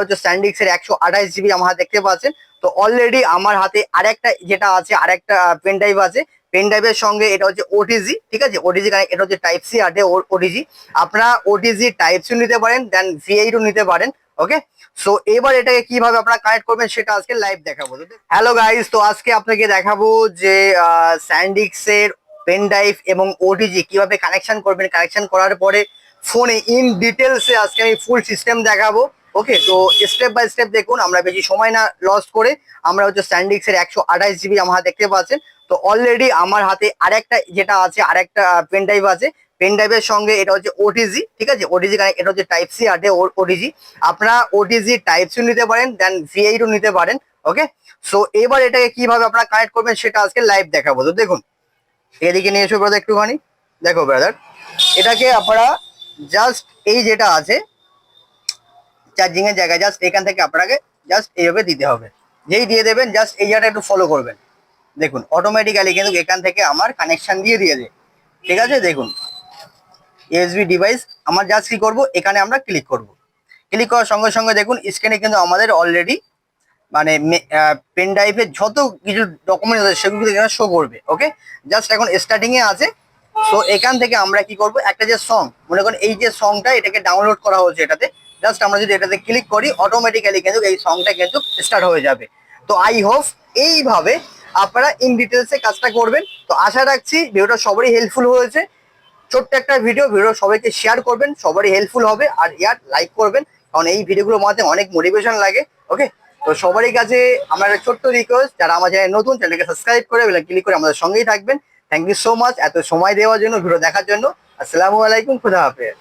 হচ্ছে স্যান্ডিক্স এর একশো আঠাশ জিবি আমার দেখতে পাচ্ছেন। তো অলরেডি আমার হাতে আরেকটা যেটা আছে, আরেকটা পেন ড্রাইভ আছে। পেন ড্রাইভের সঙ্গে এটা হচ্ছে ওটিজি ঠিক আছে? ওটিজি কারণ এটা হচ্ছে টাইপ সি আটে ওটিজি আপনারা ওটিজি টাইপ সি নিতে পারেন দেন ভি এইটও নিতে পারেন ওকে সো এবার এটাকে কীভাবে আপনারা কানেক্ট করবেন সেটা আজকে লাইভ দেখাবো। হ্যালো গাইস তো আজকে আপনাকে দেখাবো যে স্যান্ডিক্স এর পেন ড্রাইভ এবং ওটিজি কীভাবে কানেকশন করবেন। কানেকশন করার পরে ফোনে ইন ডিটেলসে আজকে আমি ফুল সিস্টেম দেখাবো। ওকে তো স্টেপ বাই স্টেপ দেখুন, আমরা বেশি সময় না লস করে, আমরা হচ্ছে স্যান্ডিক্স এর একশো আঠাশ জিবি আমার দেখতে পাচ্ছেন। তো অলরেডি আমার হাতে আরেকটা যেটা আছে, আরেকটা পেন ড্রাইভ আছে। পেন ড্রাইভের সঙ্গে এটা হচ্ছে ওটিজি ঠিক আছে? ওটিজি কারণ এটা হচ্ছে টাইপ সি আটে ওটিজি আপনারা ওটিজি টাইপ সি নিতে পারেন দেন ভি এইটও নিতে পারেন ওকে সো এবার এটাকে কীভাবে আপনারা কানেক্ট করবেন সেটা আজকে লাইভ দেখাবো। তো দেখুন, এদিকে নিয়ে এসো ব্রাদার একটুখানি। দেখো ব্রাদার এটাকে আপনারা জাস্ট এই যেটা আছে চার্জিং এর জায়গায় জাস্ট এখান থেকে আপনাকে জাস্ট এইভাবে দিতে হবে। যেই দিয়ে দেবেন জাস্ট এই জায়গাটা একটু ফলো করবেন। দেখুন অটোমেটিক্যালি কিন্তু এখান থেকে আমার কানেকশন দিয়ে দিয়ে দিয়েছে। ঠিক আছে, দেখুন। ইউএসবি ডিভাইস আমার জাস্ট কি করব? এখানে আমরা ক্লিক করব। ক্লিক করার সঙ্গে সঙ্গে দেখুন স্ক্রিনে কিন্তু আমাদের অলরেডি মানে পেন ড্রাইভের যত কিছু ডকুমেন্ট আছে, সেগুলো এখানে শো করবে ওকে জাস্ট এখন স্টার্টিং এ আছে। তো এখান থেকে আমরা কি করব? একটা যে সং মনে করেন, এই যে সংটা এটাকে ডাউনলোড করা হচ্ছে এটাতে। জাস্ট আমরা যদি এটাতে ক্লিক করি অটোমেটিক্যালি কিন্তু এই সংটা কিন্তু স্টার্ট হয়ে যাবে। তো আই হোপ এইভাবে আপনারা ইন ডিটেলসে কাজটা করবেন। তো আশা রাখছি ভিডিওটা সবারই হেল্পফুল হয়েছে। ছোট্ট একটা ভিডিও ভিডিও সবাইকে শেয়ার করবেন, সবারই হেল্পফুল হবে। আর ইয়ার লাইক করবেন, কারণ এই ভিডিওগুলোর মাধ্যমে অনেক মোটিভেশন লাগে ওকে তো সবারই কাছে আমার একটা ছোট্ট রিকোয়েস্ট যারা আমার চ্যানেল নতুন, চ্যানেলকে সাবস্ক্রাইব করে ক্লিক করে আমাদের সঙ্গেই থাকবেন। থ্যাংক ইউ সো মাচ এত সময় দেওয়ার জন্য, ভিডিও দেখার জন্য। আসসালামু আলাইকুম, খুদা হাফেজ।